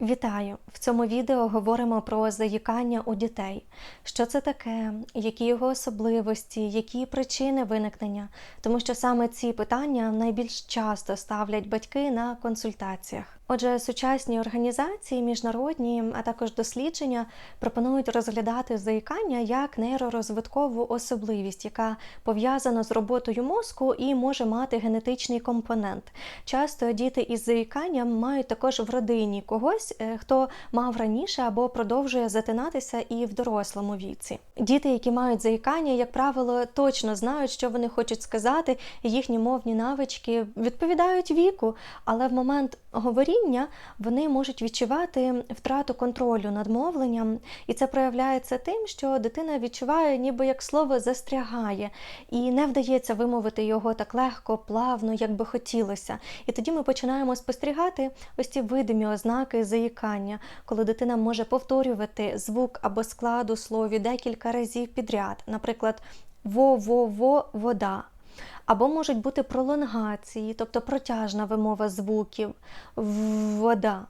Вітаю! В цьому відео говоримо про заїкання у дітей. Що це таке, які його особливості, які причини виникнення, тому що саме ці питання найбільш часто ставлять батьки на консультаціях. Отже, сучасні організації, міжнародні, а також дослідження пропонують розглядати заїкання як нейророзвиткову особливість, яка пов'язана з роботою мозку і може мати генетичний компонент. Часто діти із заїканням мають також в родині когось, е, хто мав раніше або продовжує затинатися і в дорослому віці. Діти, які мають заїкання, як правило, точно знають, що вони хочуть сказати, їхні мовні навички відповідають віку, але в момент говоріння вони можуть відчувати втрату контролю над мовленням, і це проявляється тим, що дитина відчуває, ніби як слово застрягає, і не вдається вимовити його так легко, плавно, як би хотілося. І тоді ми починаємо спостерігати ось ці видимі ознаки заїкання, коли дитина може повторювати звук або склад слові декілька разів підряд, наприклад, во-во-во вода. Або можуть бути пролонгації, тобто протяжна вимова звуків, вода.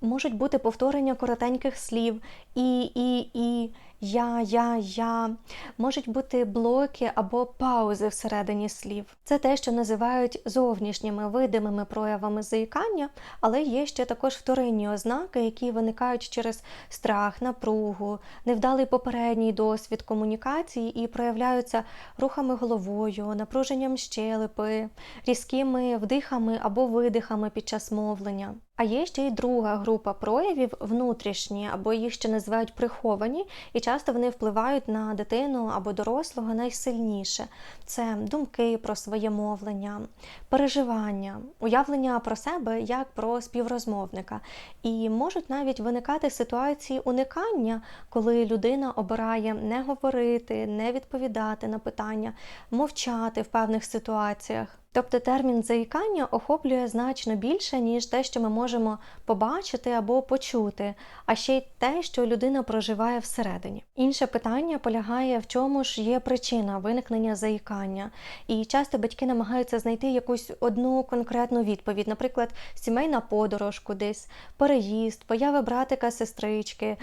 Можуть бути повторення коротеньких слів і, і, і, я, я, я. Можуть бути блоки або паузи всередині слів. Це те, що називають зовнішніми видимими проявами заїкання, але є ще також вторинні ознаки, які виникають через страх, напругу, невдалий попередній досвід комунікації і проявляються рухами головою, напруженням щелепи, різкими вдихами або видихами під час мовлення. А є ще й друга група проявів внутрішні, або їх ще називають приховані, і часто вони впливають на дитину або дорослого найсильніше. Це думки про своє мовлення, переживання, уявлення про себе як про співрозмовника. І можуть навіть виникати ситуації уникання, коли людина обирає не говорити, не відповідати на питання, мовчати в певних ситуаціях. Тобто термін заїкання охоплює значно більше, ніж те, що ми можемо побачити або почути, а ще й те, що людина проживає всередині. Інше питання полягає в чому ж є причина виникнення заїкання. І часто батьки намагаються знайти якусь одну конкретну відповідь, наприклад, сімейна подорож кудись, переїзд, поява братика, сестрички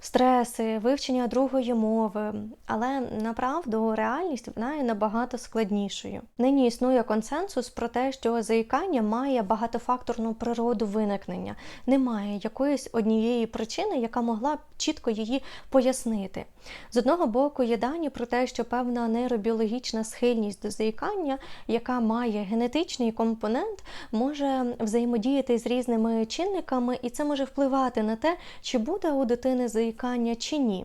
стреси, вивчення другої мови, але направду реальність вона є набагато складнішою. Нині існує консенсус про те, що заїкання має багатофакторну природу виникнення, немає якоїсь однієї причини, яка могла б чітко її пояснити. З одного боку, є дані про те, що певна нейробіологічна схильність до заїкання, яка має генетичний компонент, може взаємодіяти з різними чинниками, і це може впливати на те, чи буде у дитини заїкання заїкання чи ні.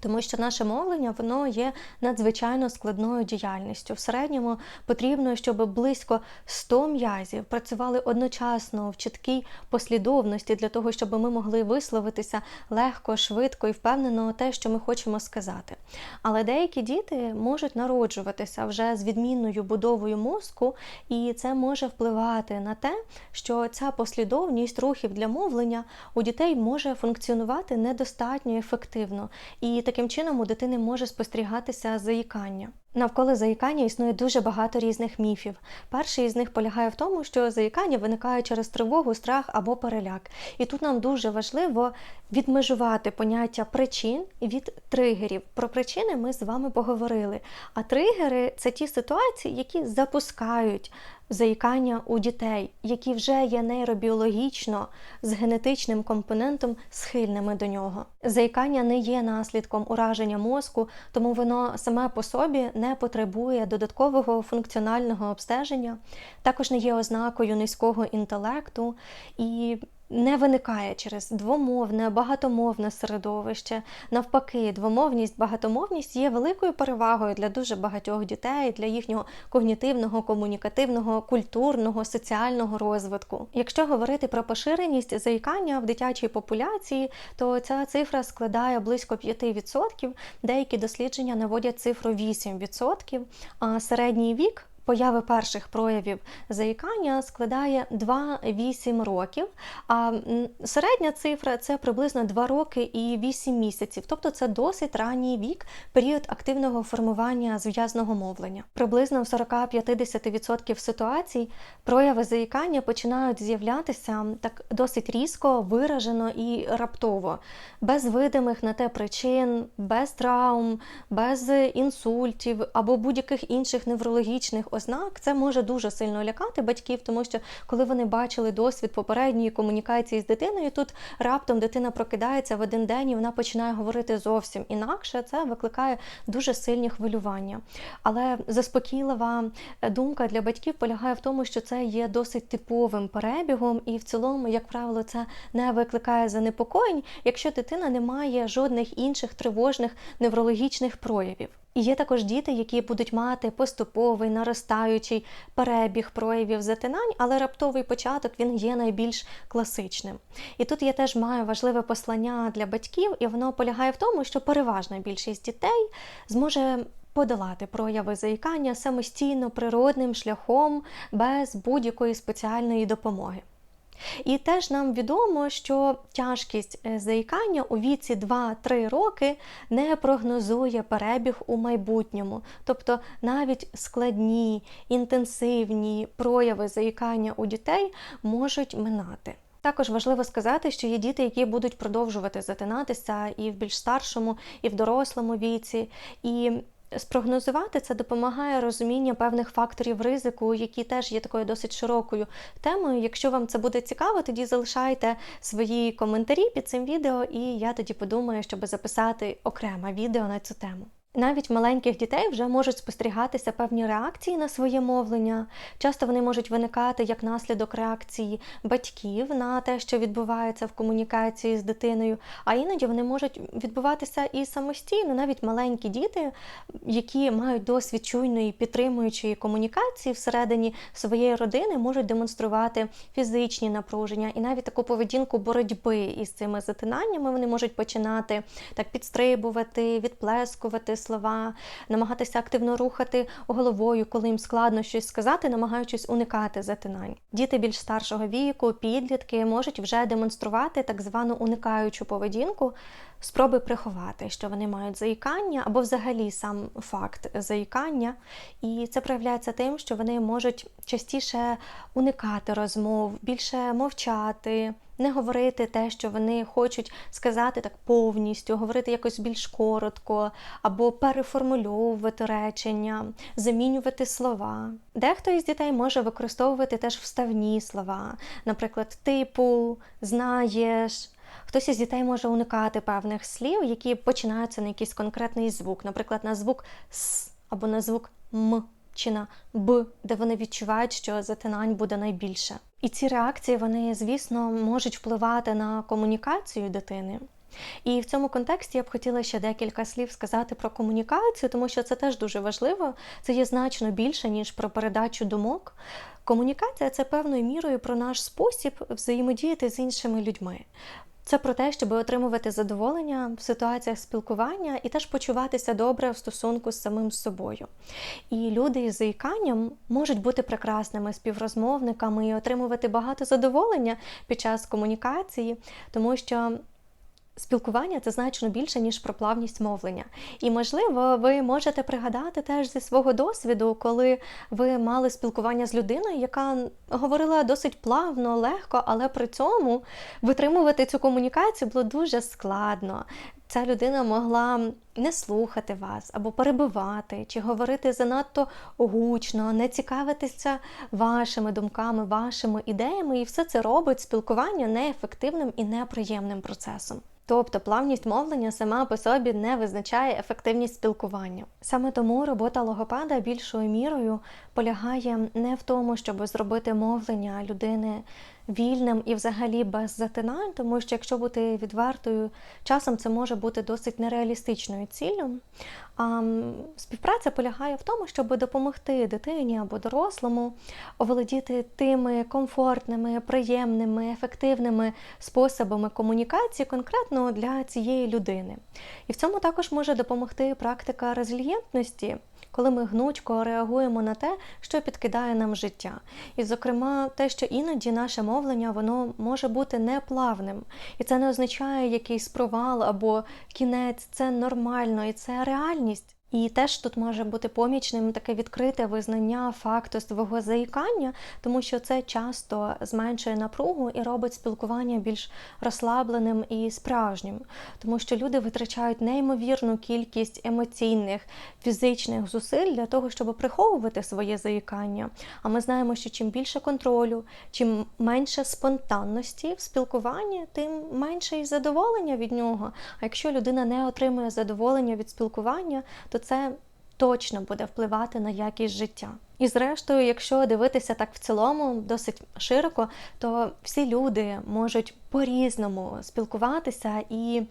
Тому що наше мовлення воно є надзвичайно складною діяльністю. В середньому потрібно, щоб близько 100 м'язів працювали одночасно в чіткій послідовності для того, щоб ми могли висловитися легко, швидко і впевнено те, що ми хочемо сказати. Але деякі діти можуть народжуватися вже з відмінною будовою мозку, і це може впливати на те, що ця послідовність рухів для мовлення у дітей може функціонувати недостатньо ефективно. І таким чином у дитини може спостерігатися заїкання. Навколо заїкання існує дуже багато різних міфів. Перший із них полягає в тому, що заїкання виникає через тривогу, страх або переляк. І тут нам дуже важливо відмежувати поняття причин від тригерів. Про причини ми з вами поговорили. А тригери це ті ситуації, які запускають заїкання у дітей, які вже є нейробіологічно з генетичним компонентом схильними до нього. Заїкання не є наслідком ураження мозку, тому воно саме по собі не потребує додаткового функціонального обстеження, також не є ознакою низького інтелекту і не виникає через двомовне, багатомовне середовище. Навпаки, двомовність, багатомовність є великою перевагою для дуже багатьох дітей, для їхнього когнітивного, комунікативного, культурного, соціального розвитку. Якщо говорити про поширеність заїкання в дитячій популяції, то ця цифра складає близько 5%, деякі дослідження наводять цифру 8%, а середній вік появи перших проявів заїкання складає 2-8 років, а середня цифра це приблизно 2 роки і 8 місяців, тобто це досить ранній вік, період активного формування зв'язного мовлення. Приблизно в 40-50% ситуацій прояви заїкання починають з'являтися так досить різко, виражено і раптово, без видимих на те причин, без травм, без інсультів або будь-яких інших неврологічних ознак. Це може дуже сильно лякати батьків, тому що коли вони бачили досвід попередньої комунікації з дитиною, тут раптом дитина прокидається в один день і вона починає говорити зовсім інакше. Це викликає дуже сильні хвилювання. Але заспокійлива думка для батьків полягає в тому, що це є досить типовим перебігом, і в цілому, як правило, це не викликає занепокоєнь, якщо дитина не має жодних інших тривожних неврологічних проявів. І є також діти, які будуть мати поступовий наростаючий перебіг проявів затинань, але раптовий початок він є найбільш класичним. І тут я теж маю важливе послання для батьків, і воно полягає в тому, що переважна більшість дітей зможе подолати прояви заїкання самостійно природним шляхом без будь-якої спеціальної допомоги. І теж нам відомо, що тяжкість е, заїкання у віці 2-3 роки не прогнозує перебіг у майбутньому. Тобто навіть складні, інтенсивні прояви заїкання у дітей можуть минати. Також важливо сказати, що є діти, які будуть продовжувати затинатися і в більш старшому, і в дорослому віці. І Спрогнозувати це допомагає розуміння певних факторів ризику, які теж є такою досить широкою темою. Якщо вам це буде цікаво, тоді залишайте свої коментарі під цим відео, і я тоді подумаю, щоб записати окреме відео на цю тему. Навіть маленьких дітей вже можуть спостерігатися певні реакції на своє мовлення. Часто вони можуть виникати як наслідок реакції батьків на те, що відбувається в комунікації з дитиною, а іноді вони можуть відбуватися і самостійно, навіть маленькі діти, які мають досвід чуйної підтримуючої комунікації всередині своєї родини, можуть демонструвати фізичні напруження і навіть таку поведінку боротьби із цими затинаннями. Вони можуть починати так підстрибувати, відплескувати слова, намагатися активно рухати головою, коли їм складно щось сказати, намагаючись уникати затинань. Діти більш старшого віку, підлітки можуть вже демонструвати так звану уникаючу поведінку, спроби приховати, що вони мають заїкання, або взагалі сам факт заїкання. І це проявляється тим, що вони можуть частіше уникати розмов, більше мовчати. Не говорити те, що вони хочуть сказати так повністю, говорити якось більш коротко, або переформульовувати речення, замінювати слова. Дехто із дітей може використовувати теж вставні слова, наприклад, типу, знаєш. Хтось із дітей може уникати певних слів, які починаються на якийсь конкретний звук, наприклад, на звук С або на звук М чи на Б, де вони відчувають, що затинань буде найбільше. І ці реакції, вони, звісно, можуть впливати на комунікацію дитини. І в цьому контексті я б хотіла ще декілька слів сказати про комунікацію, тому що це теж дуже важливо. Це є значно більше, ніж про передачу думок. Комунікація це певною мірою про наш спосіб взаємодіяти з іншими людьми. Це про те, щоб отримувати задоволення в ситуаціях спілкування і теж почуватися добре в стосунку з самим собою. І люди із заїканням можуть бути прекрасними співрозмовниками і отримувати багато задоволення під час комунікації, тому що Спілкування це значно більше, ніж про плавність мовлення. І, можливо, ви можете пригадати теж зі свого досвіду, коли ви мали спілкування з людиною, яка говорила досить плавно, легко, але при цьому витримувати цю комунікацію було дуже складно. Ця людина могла не слухати вас або перебивати, чи говорити занадто гучно, не цікавитися вашими думками, вашими ідеями, і все це робить спілкування неефективним і неприємним процесом. Тобто плавність мовлення сама по собі не визначає ефективність спілкування. Саме тому робота логопеда більшою мірою полягає не в тому, щоб зробити мовлення людини вільним і взагалі без затинань, тому що якщо бути відвертою, часом це може бути досить нереалістичною ціллю. Співпраця полягає в тому, щоб допомогти дитині або дорослому оволодіти тими комфортними, приємними, ефективними способами комунікації конкретно для цієї людини. І в цьому також може допомогти практика резильєнтності – коли ми гнучко реагуємо на те, що підкидає нам життя. І, зокрема, те, що іноді наше мовлення воно може бути неплавним, і це не означає якийсь провал або кінець, це нормально і це реальність. І теж тут може бути помічним таке відкрите визнання факту свого заїкання, тому що це часто зменшує напругу і робить спілкування більш розслабленим і справжнім, тому що люди витрачають неймовірну кількість емоційних, фізичних зусиль для того, щоб приховувати своє заїкання. А ми знаємо, що чим більше контролю, чим менше спонтанності в спілкуванні, тим менше і задоволення від нього. А якщо людина не отримує задоволення від спілкування, то це точно буде впливати на якість життя. І зрештою, якщо дивитися так в цілому, досить широко, то всі люди можуть по-різному спілкуватися і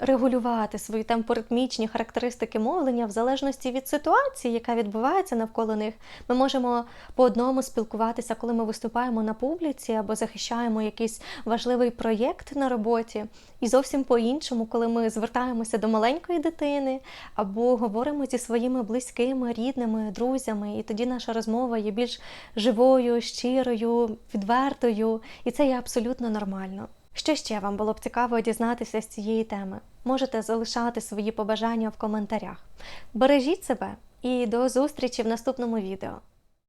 регулювати свої темпоритмічні характеристики мовлення в залежності від ситуації, яка відбувається навколо них. Ми можемо по одному спілкуватися, коли ми виступаємо на публіці або захищаємо якийсь важливий проєкт на роботі, і зовсім по-іншому, коли ми звертаємося до маленької дитини або говоримо зі своїми близькими, рідними, друзями, і тоді наша розмова є більш живою, щирою, відвертою, і це є абсолютно нормально. Що ще вам було б цікаво дізнатися з цієї теми? Можете залишати свої побажання в коментарях. Бережіть себе і до зустрічі в наступному відео.